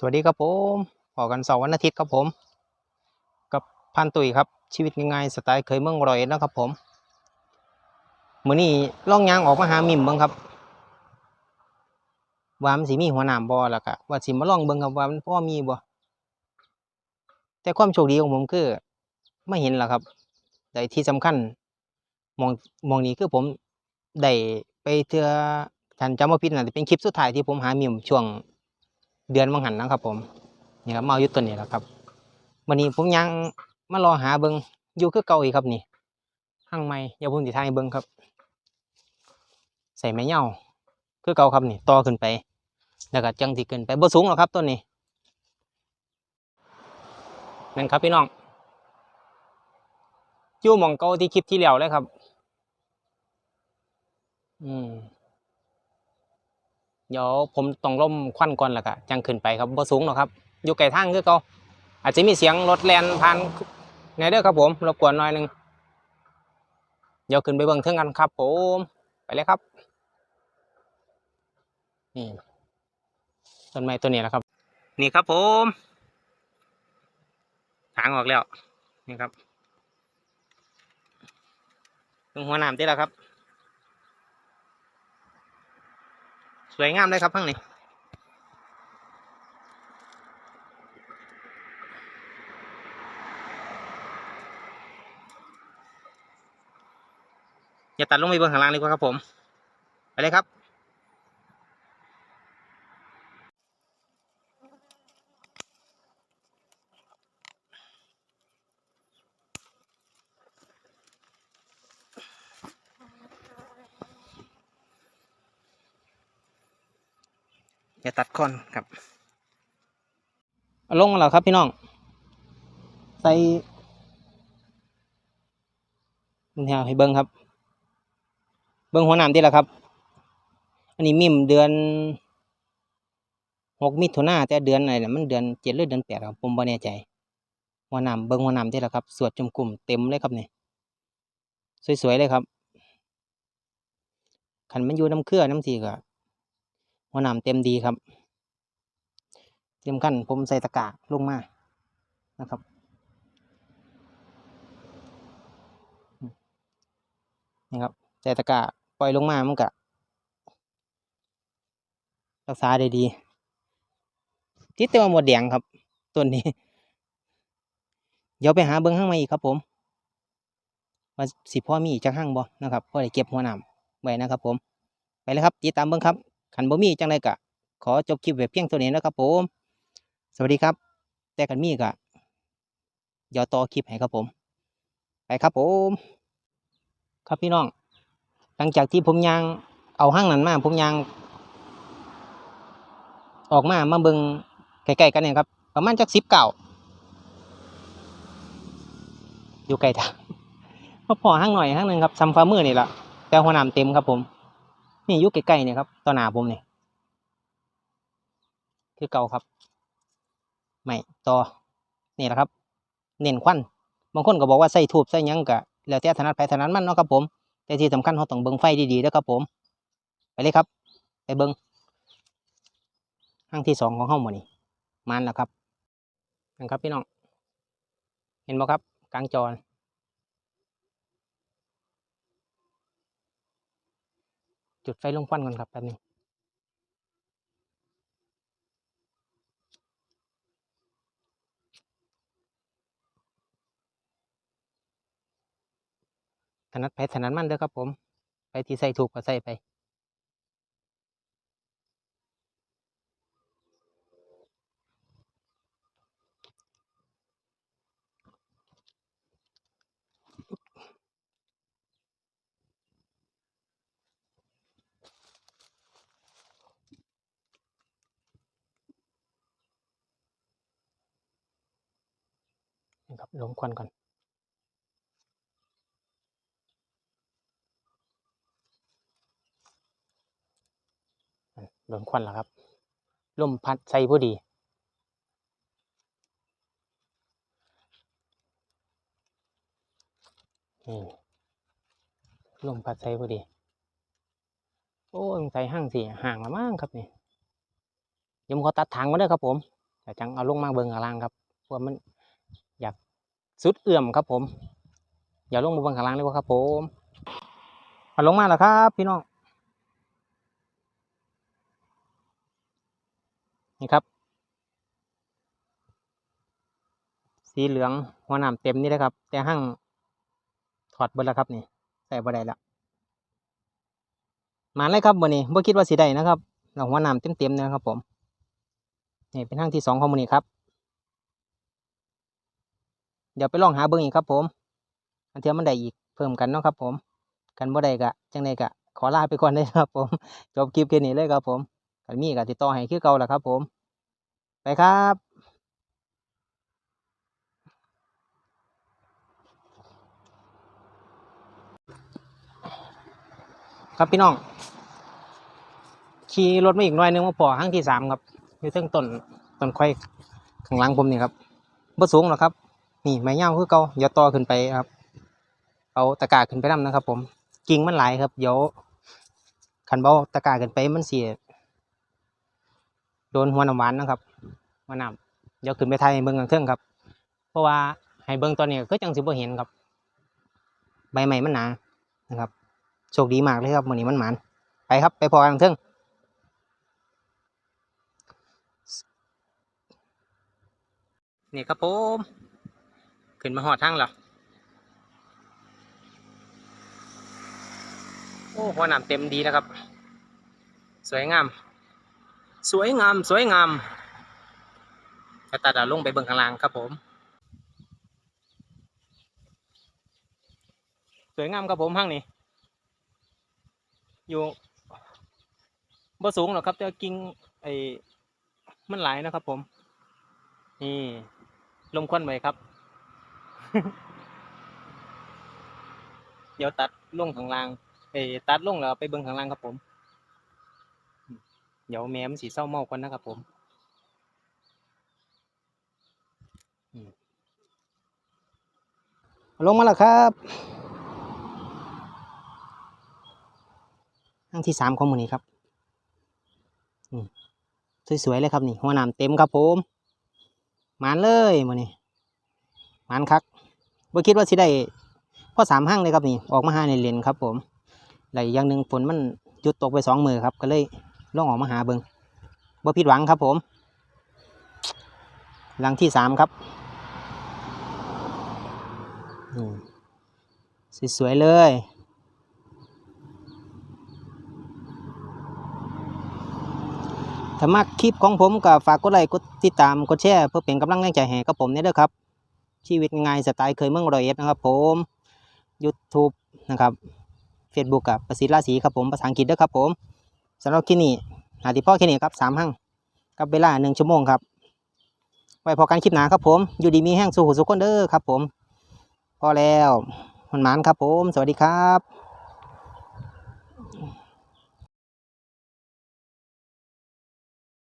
สวัสดีครับผมพอกันเสาร์วันอาทิตย์ครับผม กับพันตุยครับ ชีวิตง่ายๆสไตล์เคยเมืองร้อยนะครับผมมือนี้ล่องยางออกมาหามิมบิ่งครับว่ามันสิมีหัวหนามบ่ล่ะก็ว่าสิมาล่องเบิ่งครับว่ามันพอมีบ่แต่ความโชคดีของผมคือไม่เห็นล่ะครับ แต่ที่สำคัญมองมองนี้คือผมได้ไปเทือท่านจำบ่ผิดน่ะเป็นคลิปสุดท้ายที่ผมหามิมช่วง เดือนวังหันนะครับ ผมนี่ครับมาเอาอยุตัวนี้แหละครับวันนี้ผมยังมารอหาเบิงอยู่คือเก่าอีกครับนี่ห้างไม้อย่าพุ่งสิทายเบิงครับ ใส่ไม้เหย้าคือเก่าครับนี่ต่อขึ้นไป แล้วก็จังที่ขึ้นไปบ่สูงหรอกครับต้นนี้นั่นครับพี่น้องอยู่หมองเก่าที่คลิปที่แล้วเลยครับ อืม เดี๋ยวผมต้องล่มควันก่อนแล้วก็จังขึ้นไปครับบ่สูงหรอกครับ อยู่ไกลทางคือเก่าอาจจะมีเสียงรถแล่นผ่านในเด้อครับผมรบกวนหน่อยหนึ่งเดี๋ยวขึ้นไปเบิ่งเทิงกันครับ ผมไปเลยครับนี่ต้นไม้ต้นนี้แหละครับ นี่ครับผมหางออกแล้วนี่ครับตรงหัวน้ำที่แล้วครับ สวยงามเลยครับข้างในอย่าตัดลงไปเบื้องข้างล่างเลยครับผม ไปเลยครับ อย่าตัดคอนครับลงมาแล้วครับพี่น้อง ใส่มันแถวให้เบิ้งครับ เบิ้งหัวหนามที่ละครับ อันนี้มิมเดือนหกมิถุนาแต่เดือนอะไรนะมันเดือนเจ็ดหรือเดือนแปดครับผมบ่แน่ใจหัวหนามเบิ้งหัวหนามที่ละครับ สวดจมกลุ่มเต็มเลยครับนี่สวยๆเลยครับขันมันอยู่น้ำเครือน้ำสีก็ หัวหนามเต็มดีครับ เตรียมขั้นผมใส่ตะกร้าลงมานะครับนี่ครับใส่ตะกร้าปล่อยลงมามันก็รักษาได้ดีติดแต่ว่าหมดแดงครับต้นนี้ เดี๋ยวไปหาเบิ้งข้างในอีกครับผมว่าสิพ่อมีอีกจักห้างบ่นะครับพอได้เก็บหัวหนามไว้นะครับผมไปเลยครับติดตามเบิ้งครับ ขันบ่มีจังไรกะ ขอจบคลิปไว้เพียงเท่านี้นะครับผม สวัสดีครับ แต่กันมีกะเดี๋ยวต่อคลิปให้ครับผม ไปครับผม ครับพี่น้อง หลังจากที่ผมยางเอาห้างนั้นมา ผมยาง ออกมามาเบิงใกล้ๆกันเนี่ยครับ ประมาณจักสิบเก่าอยู่ไกลทางพอห้างหน่อยห้างหนึ่งครับซัมฟ้ามือนี่แหละแต่หัวหนามเต็มครับผม นี่ยู่ใกล้ๆเนี่ยครับต่อหน้าผมเนี่ยคือเก่าครับไม่ต่อนี่แหละครับ เน้นควันบางคนก็บอกว่าใส่ทูบใส่ยังกะแล้วแต่ถนัดไปถนัดมันเนาะครับผม แต่ที่สำคัญเราต้องเบิ่งไฟดีๆแล้วครับผม ไปเลยครับ ไปเบิ่งห้างที่สองของเฮาหมดนี่มันแล้วครับนะครับพี่น้อง เห็นบ่ครับกลางจอ จุดไฟลงควันก่อนครับแป๊บนึงถนัดไปถนัดมันเด้อครับผม ไปที่ใส่ถูกก็ใส่ไป ครับลงควันก่อนอ่นควันแล้วครับลมพัดใส่พอดีนี่ลมพัดใส่พอดี โอ้ยใส่ห้างสี่ห่างละมั้งครับนี่ยวผมขอตัดทางมาเด้อครับผมแต่จังเอาลงมาเบิ่งข้างล่างครับเพราะว่ามัน สุดเอื้อมครับผมอย่าลงมาบิ่งข้างล่างเลยว่าครับ ผมเอาลงมาแล้วครับ พี่น้องนี่ครับ สีเหลืองหัวหนามเต็มนี่เลยครับ แต่หั่งถอดเบิดแล้วครับนี่ใส่บ่ได้แล้วมาเลยครับวันนี้บ่คิดว่าสิได้นะครับหัวหนามเต็มๆนะครับ ผมนี่เป็นหั่งที่สองของมื้อนี้ครับ เดี๋ยวไปลองหาเบิ่งอีกครับผม อันเทียมันได้อีกเพิ่มกันเนาะครับ ผม กันบ่ได้กะจังไดกะ ขอลาไปก่อนเลยครับ ผมจบคลิปแค่นี้เลยครับ ผมกันมีกะติดต่อให้คือเก่าแหละครับ ผม ไปครับครับพี่น้องขี่รถมาอีกหน่อยนึงมาพอครั้งที่สามครับ อยู่เทิงต้นต้นไข่ข้างหลังผมนี่ครับบ่สูงหรอกครับ นี่ไม้ยาคือเก่าอย่าต่อขึ้นไปครับ เอาตะกร้าขึ้นไปนํนะครับ ผมกิ่งมันหลายครับเดี๋ยวคันเบาตะกร้าขึ้นไปมันเสียโดนหัวน้ำหวานนะครับหัวน้ำเดี๋ยวขึ้นไปไทยเบิ่งกลางเทิงครับ เพราะว่าให้เบิ่งตอนนี้ก็จังสิบ่เห็นครับ ใบใหม่มันหนานะครับโชคดีมากเลยครับมื้อนี้มันหมานไปครับ ไปพอกันเทิงนี่ครับผม ขึ้นมาหอดทางแล้วโอ้หัวหนามเต็มดีนะครับ สวยงาม สวยงาม สวยงามจะตัดเอาลงไปเบิ่งข้างล่างครับผม สวยงามครับผมห้างนี้ อยู่บ่สูงหรอกครับแต่กิ่งไอ้มันหลายนะครับผม นี่ลมควันไว้ครับ เดี๋ยวตัดลงข้างล่างเอ้ตัดลงแล้วไปเบิ่งข้างล่างครับผม เดี๋ยวแม่มสีเศร้าเมาก่อนนะครับผมลงมาแล้วครับอังที่สามของมือนี้ครับสวยๆเลยครับนี่หัวหนามเต็มครับผม หมานเลยมือนี้หมานคัก บ่คิดว่าสิได้พ่อสามห้างเลยครับนี่ออกมาหาในเลนครับ ผมแล้วอย่างหนึ่งฝนมันหยุดตกไปสองมือครับ ก็เลยลองออกมาหาเบิงบ่ผิดหวังครับผม หลังที่สามครับสวยๆเลยถ้ามักคลิปของผมก็ฝากกดไลค์กดติดตามกดแชร์เพื่อเป็นกำลังแรงใจให้กับผมเนี่ยเด้อครับ ชีวิตง่ายสไตล์เคยเมืองรอยเอ็ดนะครับผม YouTube นะครับ Facebook กับประสิทธิ์ราศีครับผมภาษาอังกฤษด้อครับผมสำหรับคลิปนี้หาที่พ่อแค่นี้ครับสามห้างกับเวลาหนึ่งชั่วโมงครับ ไว้พอกันคลิปหนาครับผม อยู่ดีมีแห้งสู่หูสุกคนเด้อครับผม พอแล้วมันหมานครับผม สวัสดีครับ